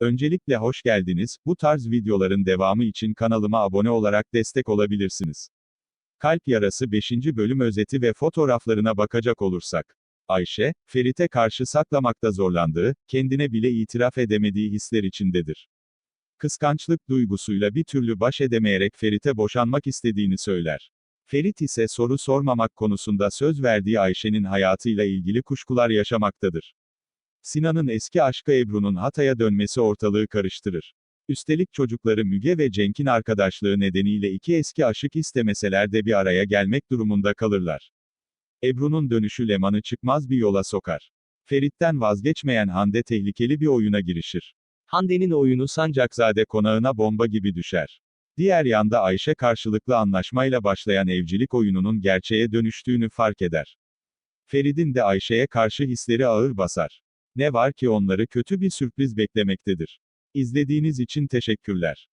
Öncelikle hoş geldiniz, bu tarz videoların devamı için kanalıma abone olarak destek olabilirsiniz. Kalp Yarası 5. bölüm özeti ve fotoğraflarına bakacak olursak. Ayşe, Ferit'e karşı saklamakta zorlandığı, kendine bile itiraf edemediği hisler içindedir. Kıskançlık duygusuyla bir türlü baş edemeyerek Ferit'e boşanmak istediğini söyler. Ferit ise soru sormamak konusunda söz verdiği Ayşe'nin hayatıyla ilgili kuşkular yaşamaktadır. Sinan'ın eski aşkı Ebru'nun Hatay'a dönmesi ortalığı karıştırır. Üstelik çocukları Müge ve Cenk'in arkadaşlığı nedeniyle iki eski aşık istemeseler de bir araya gelmek durumunda kalırlar. Ebru'nun dönüşü Leman'ı çıkmaz bir yola sokar. Ferit'ten vazgeçmeyen Hande tehlikeli bir oyuna girişir. Hande'nin oyunu Sancakzade konağına bomba gibi düşer. Diğer yanda Ayşe karşılıklı anlaşmayla başlayan evcilik oyununun gerçeğe dönüştüğünü fark eder. Ferid'in de Ayşe'ye karşı hisleri ağır basar. Ne var ki onları kötü bir sürpriz beklemektedir. İzlediğiniz için teşekkürler.